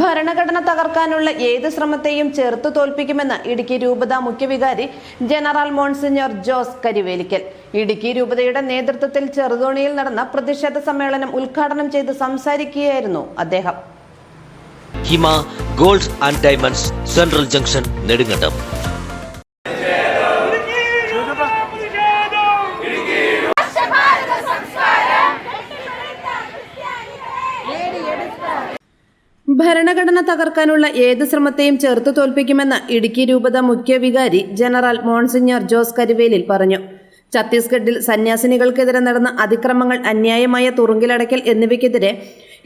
ഭരണഘടന തകർക്കാനുള്ള ഏത് ശ്രമത്തെയും ചെറുത്തു തോൽപ്പിക്കുമെന്ന് ഇടുക്കി രൂപത മുഖ്യവികാരി general monsignor Jose Karivelikkal. Idukki രൂപതയുടെ നേതൃത്വത്തിൽ ചെറുതോണിയിൽ നടന്ന പ്രതിഷേധ സമ്മേളനം ഉദ്ഘാടനം ചെയ്ത് സംസാരിക്കുകയായിരുന്നു അദ്ദേഹം. Hima gold and diamonds central junction Nedumkandam. ഭരണഘടന തകർക്കാനുള്ള ഏത് ശ്രമത്തെയും ചെറുത്തു തോൽപ്പിക്കുമെന്ന് ഇടുക്കി രൂപത മുഖ്യവികാരി ജനറൽ മോൺസിഞ്ഞർ ജോസ് കരുവേലിൽ പറഞ്ഞു. ഛത്തീസ്ഗഡിൽ സന്യാസിനികൾക്കെതിരെ നടന്ന അതിക്രമങ്ങൾ അന്യായമായ തുറുങ്കിലടയ്ക്കൽ എന്നിവയ്ക്കെതിരെ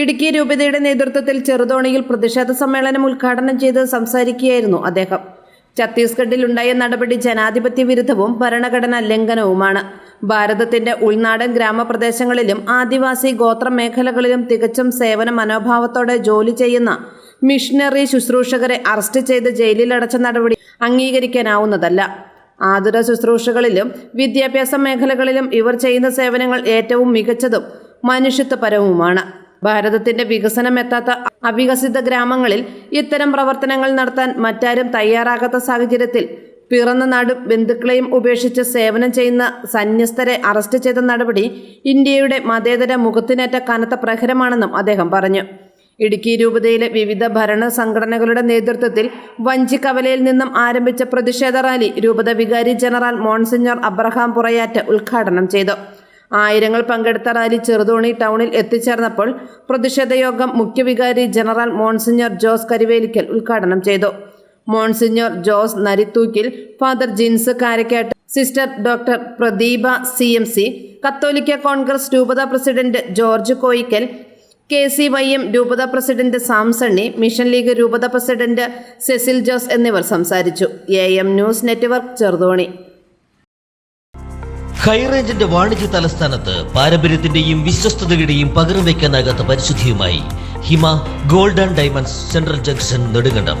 ഇടുക്കി രൂപതയുടെ നേതൃത്വത്തിൽ ചെറുതോണിയിൽ പ്രതിഷേധ സമ്മേളനം ഉദ്ഘാടനം ചെയ്ത് സംസാരിക്കുകയായിരുന്നു അദ്ദേഹം. ഛത്തീസ്ഗഡിൽ ഉണ്ടായ നടപടി ജനാധിപത്യ വിരുദ്ധവും ഭരണഘടനാ ലംഘനവുമാണ്. ഭാരതത്തിന്റെ ഉൾനാടൻ ഗ്രാമപ്രദേശങ്ങളിലും ആദിവാസി ഗോത്ര മേഖലകളിലും തികച്ചും സേവന മനോഭാവത്തോടെ ജോലി ചെയ്യുന്ന മിഷണറി ശുശ്രൂഷകരെ അറസ്റ്റ് ചെയ്ത് ജയിലിലടച്ച നടപടി അംഗീകരിക്കാനാവുന്നതല്ല. ആതുര ശുശ്രൂഷകളിലും വിദ്യാഭ്യാസ മേഖലകളിലും ഇവർ ചെയ്യുന്ന സേവനങ്ങൾ ഏറ്റവും മികച്ചതും മനുഷ്യത്വപരവുമാണ്. ഭാരതത്തിന്റെ വികസനം എത്താത്ത അവികസിത ഗ്രാമങ്ങളിൽ ഇത്തരം പ്രവർത്തനങ്ങൾ നടത്താൻ മറ്റാരും തയ്യാറാകാത്ത സാഹചര്യത്തിൽ പിറന്ന നാടും ബന്ധുക്കളെയും ഉപേക്ഷിച്ച് സേവനം ചെയ്യുന്ന സന്യസ്തരെ അറസ്റ്റ് ചെയ്ത നടപടി ഇന്ത്യയുടെ മതേതര മുഖത്തിനേറ്റ കനത്ത പ്രഹരമാണെന്നും അദ്ദേഹം പറഞ്ഞു. ഇടുക്കി രൂപതയിലെ വിവിധ ഭരണ സംഘടനകളുടെ നേതൃത്വത്തിൽ വഞ്ചിക്കവലയിൽ നിന്നും ആരംഭിച്ച പ്രതിഷേധ റാലി രൂപത വികാരി ജനറൽ മോൺസിഞ്ഞോർ അബ്രഹാം പുറയാറ്റ് ഉദ്ഘാടനം ചെയ്തു. ആയിരങ്ങൾ പങ്കെടുത്ത റാലി ചെറുതോണി ടൗണിൽ എത്തിച്ചേർന്നപ്പോൾ പ്രതിഷേധയോഗം മുഖ്യവികാരി ജനറൽ മോൺസിഞ്ഞർ ജോസ് കരിവേലിക്കൽ ഉദ്ഘാടനം ചെയ്തു. Monsignor Jose Narithookkil father Jins Karakkattu. Sister doctor Pradeepa C M C. Catholic Congress രൂപത president George Koyickal. K C Y M രൂപത പ്രസിഡന്റ് സാംസണ്ണി മിഷൻ ലീഗ് രൂപത പ്രസിഡന്റ് സെസിൽ ജോസ് എന്നിവർ സംസാരിച്ചു. A M news network Cheruthoni. ഹൈറേഞ്ചിന്റെ വാണിജ്യ തലസ്ഥാനത്ത് പാരമ്പര്യത്തിന്റെയും വിശ്വസ്തതയുടെയും പകരം വയ്ക്കാനാകാത്ത പരിശുദ്ധിയുമായി Hima gold and diamonds central junction Nedumkandam.